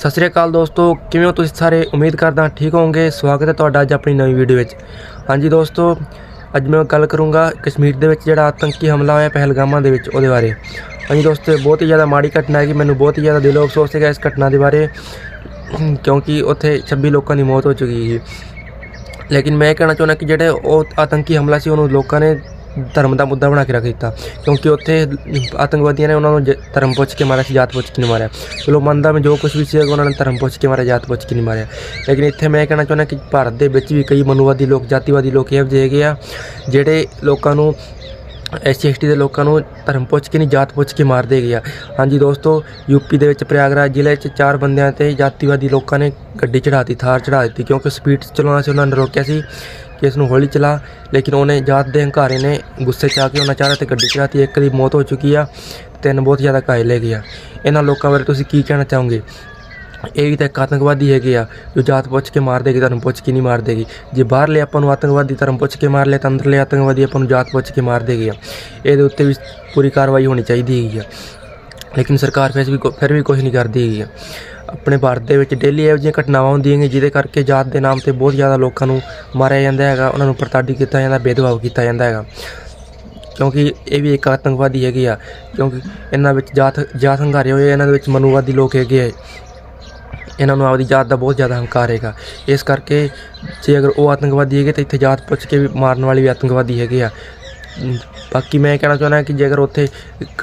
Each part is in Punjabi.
ਸਤਿ ਸ੍ਰੀ ਅਕਾਲ ਦੋਸਤੋ, ਕਿਵੇਂ ਹੋ ਤੁਸੀਂ ਸਾਰੇ? ਉਮੀਦ ਕਰਦਾ ਠੀਕ ਹੋਵੋਗੇ। ਸਵਾਗਤ ਹੈ ਤੁਹਾਡਾ ਅੱਜ ਆਪਣੀ ਨਵੀਂ ਵੀਡੀਓ ਵਿੱਚ। ਹਾਂਜੀ ਦੋਸਤੋ, ਅੱਜ ਮੈਂ ਗੱਲ ਕਰੂੰਗਾ ਕਸ਼ਮੀਰ ਦੇ ਵਿੱਚ ਜਿਹੜਾ ਆਤੰਕੀ ਹਮਲਾ ਹੋਇਆ ਪਹਿਲਗਾਮਾਂ ਦੇ ਵਿੱਚ, ਉਹਦੇ ਬਾਰੇ। ਹਾਂਜੀ ਦੋਸਤੋ ਬਹੁਤ ਹੀ ਜ਼ਿਆਦਾ ਮਾੜੀ ਘਟਨਾ ਹੈ ਕਿ ਮੈਨੂੰ ਬਹੁਤ ਹੀ ਜ਼ਿਆਦਾ ਦਿਲੋਂ ਅਫਸੋਸ ਹੈਗਾ ਇਸ ਘਟਨਾ ਦੇ ਬਾਰੇ, ਕਿਉਂਕਿ ਉੱਥੇ 26 ਲੋਕਾਂ ਦੀ ਮੌਤ ਹੋ ਚੁੱਕੀ ਸੀ। ਲੇਕਿਨ ਮੈਂ ਇਹ ਕਹਿਣਾ ਚਾਹੁੰਦਾ ਕਿ ਜਿਹੜੇ ਉਹ ਆਤੰਕੀ ਹਮਲਾ ਸੀ, ਉਹਨੂੰ ਲੋਕਾਂ ਨੇ ਧਰਮ ਦਾ ਮੁੱਦਾ ਬਣਾ ਕੇ ਰੱਖ ਦਿੱਤਾ। ਕਿਉਂਕਿ ਉੱਥੇ ਆਤੰਕਵਾਦੀਆਂ ਨੇ ਉਹਨਾਂ ਨੂੰ ਜ- ਧਰਮ ਪੁੱਛ ਕੇ ਮਾਰਿਆ ਸੀ, ਜਾਤ ਪੁੱਛ ਕੇ ਨਹੀਂ ਮਾਰਿਆ। ਚਲੋ ਮੰਨਦਾ ਮੈਂ ਜੋ ਕੁਝ ਵੀ ਸੀਗਾ, ਉਹਨਾਂ ਨੇ ਧਰਮ ਪੁੱਛ ਕੇ ਮਾਰਿਆ, ਜਾਤ ਪੁੱਛ ਕੇ ਨਹੀਂ ਮਾਰਿਆ। ਲੇਕਿਨ ਇੱਥੇ ਮੈਂ ਇਹ ਕਹਿਣਾ ਚਾਹੁੰਦਾ ਕਿ ਭਾਰਤ ਦੇ ਵਿੱਚ ਵੀ ਕਈ ਮਨੁਵਾਦੀ ਲੋਕ, ਜਾਤੀਵਾਦੀ ਲੋਕ ਇਹੋ ਜਿਹੇ ਹੈਗੇ ਆ, ਜਿਹੜੇ ਲੋਕਾਂ ਨੂੰ ਐਸਸੀ ਐਸਟੀ ਦੇ ਲੋਕਾਂ ਨੂੰ ਧਰਮ ਪੁੱਛ ਕੇ ਨਹੀਂ, ਜਾਤ ਪੁੱਛ ਕੇ ਮਾਰਦੇ ਗਏ ਆ। ਹਾਂਜੀ ਦੋਸਤੋ, ਯੂਪੀ ਦੇ ਵਿੱਚ ਪ੍ਰਯਾਗਰਾਜ ਜ਼ਿਲ੍ਹੇ 'ਚ ਚਾਰ ਬੰਦਿਆਂ ਤੇ ਜਾਤੀਵਾਦੀ ਲੋਕਾਂ ਨੇ ਗੱਡੀ ਚੜਾਤੀ ਥਾਰ ਚੜਾ ਦਿੱਤੀ ਕਿਉਂਕਿ ਸਪੀਡ 'ਚ ਚਲਾਉਣਾ ਸੀ ਉਹਨਾਂ ਨੇ ਰੋਕਿਆ ਸੀ ਕਿ ਇਸ ਨੂੰ ਹੌਲੀ ਚਲਾ, ਲੇਕਿਨ ਉਹਨੇ ਜਾਤ ਦੇ ਹੰਕਾਰੇ ਨੇ ਗੁੱਸੇ 'ਚ ਆ ਕੇ ਉਹਨਾਂ ਚਾਰਾਂ ਤੇ ਗੱਡੀ ਚੜਾਤੀ ਇੱਕ ਦੀ ਮੌਤ ਹੋ ਚੁੱਕੀ ਆ, ਤਿੰਨ ਬਹੁਤ ਜ਼ਿਆਦਾ ਘਾਇਲ ਹੈਗੇ ਆ। ਇਹਨਾਂ ਲੋਕਾਂ ਬਾਰੇ ਤੁਸੀਂ ਕੀ ਕਹਿਣਾ ਚਾਹੋਗੇ? ਇਹ ਵੀ ਤਾਂ ਇੱਕ ਆਤੰਕਵਾਦੀ ਹੈਗੇ ਆ, ਜੋ ਜਾਤ ਪੁੱਛ ਕੇ ਮਾਰ ਦੇਗੀ, ਧਰਮ ਪੁੱਛ ਕੇ ਨਹੀਂ ਮਾਰ ਦੇਗੀ। ਜੇ ਬਾਹਰਲੇ ਆਪਾਂ ਨੂੰ ਆਤੰਕਵਾਦੀ ਧਰਮ ਪੁੱਛ ਕੇ ਮਾਰ ਲਿਆ, ਤਾਂ ਅੰਦਰਲੇ ਆਤੰਕਵਾਦੀ ਆਪਾਂ ਨੂੰ ਜਾਤ ਪੁੱਛ ਕੇ ਮਾਰ ਦੇਗੀ ਆ। ਇਹਦੇ ਉੱਤੇ ਵੀ ਪੂਰੀ ਕਾਰਵਾਈ ਹੋਣੀ ਚਾਹੀਦੀ ਹੈਗੀ ਆ। ਲੇਕਿਨ ਸਰਕਾਰ ਫਿਰ ਵੀ ਫਿਰ ਵੀ ਕੁਝ ਨਹੀਂ ਕਰਦੀ ਹੈਗੀ ਆ। ਆਪਣੇ ਭਾਰਤ ਦੇ ਵਿੱਚ ਡੇਲੀ ਇਹੋ ਜਿਹੀਆਂ ਘਟਨਾਵਾਂ ਹੁੰਦੀਆਂ ਨੇ, ਜਿਹਦੇ ਕਰਕੇ ਜਾਤ ਦੇ ਨਾਮ ਤੇ ਬਹੁਤ ਜ਼ਿਆਦਾ ਲੋਕਾਂ ਨੂੰ ਮਾਰਿਆ ਜਾਂਦਾ ਹੈਗਾ, ਉਹਨਾਂ ਨੂੰ ਪ੍ਰਤਾੜਿਤ ਕੀਤਾ ਜਾਂਦਾ, ਭੇਦਭਾਵ ਕੀਤਾ ਜਾਂਦਾ ਹੈਗਾ। ਕਿਉਂਕਿ ਇਹ ਵੀ ਇੱਕ ਆਤੰਕਵਾਦੀ ਹੈਗੇ ਆ, ਕਿਉਂਕਿ ਇਹਨਾਂ ਵਿੱਚ ਜਾਤ ਜਾਤ ਹੰਗਾਰੇ ਹੋਏ ਇਹਨਾਂ ਦੇ ਵਿੱਚ ਮਨੂਵਾਦੀ ਲੋਕ ਹੈਗੇ ਆ। ਇਹਨਾਂ ਨੂੰ ਆਪਦੀ ਜਾਤ ਦਾ ਬਹੁਤ ਜ਼ਿਆਦਾ ਹੰਕਾਰ ਹੈਗਾ। ਇਸ ਕਰਕੇ ਜੇ ਅਗਰ ਉਹ ਆਤੰਕਵਾਦੀ ਹੈਗੇ ਤਾਂ ਇੱਥੇ ਜਾਤ ਪੁੱਛ ਕੇ ਵੀ ਮਾਰਨ ਵਾਲੇ ਵੀ ਆਤੰਕਵਾਦੀ ਹੈਗੇ ਆ। ਬਾਕੀ ਮੈਂ ਇਹ ਕਹਿਣਾ ਚਾਹੁੰਦਾ ਕਿ ਜੇ ਅਗਰ ਉੱਥੇ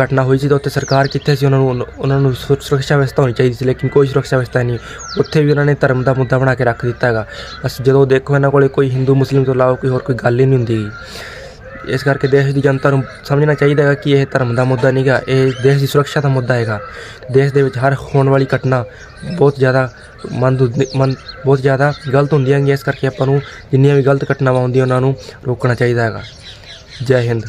ਘਟਨਾ ਹੋਈ ਸੀ ਤਾਂ ਉੱਥੇ ਸਰਕਾਰ ਕਿੱਥੇ ਸੀ, ਉਹਨਾਂ ਨੂੰ ਉਹਨਾਂ ਨੂੰ ਸੁਰ- ਸੁਰੱਖਿਆ ਵਿਵਸਥਾ ਹੋਣੀ ਚਾਹੀਦੀ ਸੀ, ਲੇਕਿਨ ਕੋਈ ਸੁਰੱਖਿਆ ਵਿਵਸਥਾ ਨਹੀਂ। ਉੱਥੇ ਵੀ ਉਹਨਾਂ ਨੇ ਧਰਮ ਦਾ ਮੁੱਦਾ ਬਣਾ ਕੇ ਰੱਖ ਦਿੱਤਾ ਹੈਗਾ। ਬਸ ਜਦੋਂ ਦੇਖੋ ਇਹਨਾਂ ਕੋਲੇ ਕੋਈ ਹਿੰਦੂ, ਮੁਸਲਿਮ ਤੋਂ ਇਲਾਵਾ ਕੋਈ ਹੋਰ ਕੋਈ ਗੱਲ ਹੀ ਨਹੀਂ ਹੁੰਦੀ। ਗੀ। ਇਸ ਕਰਕੇ ਦੇਸ਼ ਦੀ ਜਨਤਾ ਨੂੰ ਸਮਝਣਾ ਚਾਹੀਦਾ ਹੈਗਾ ਕਿ ਇਹ ਧਰਮ ਦਾ ਮੁੱਦਾ ਨਹੀਂਗਾ ਇਹ ਦੇਸ਼ ਦੀ ਸੁਰੱਖਿਆ ਦਾ ਮੁੱਦਾ ਹੈਗਾ। ਦੇਸ਼ ਦੇ ਵਿੱਚ ਹਰ ਹੋਣ ਵਾਲੀ ਘਟਨਾ ਬਹੁਤ ਜ਼ਿਆਦਾ ਮਨ ਮਨ ਬਹੁਤ ਜ਼ਿਆਦਾ ਗਲਤ ਹੁੰਦੀਆਂ ਹੈਗੀਆਂ ਇਸ ਕਰਕੇ ਆਪਾਂ ਨੂੰ ਜਿੰਨੀਆਂ ਵੀ ਗਲਤ ਘਟਨਾਵਾਂ ਹੁੰਦੀਆਂ, ਉਹਨਾਂ ਨੂੰ ਰੋਕਣਾ ਚਾਹੀਦਾ ਹੈਗਾ। ਜੈ ਹਿੰਦ।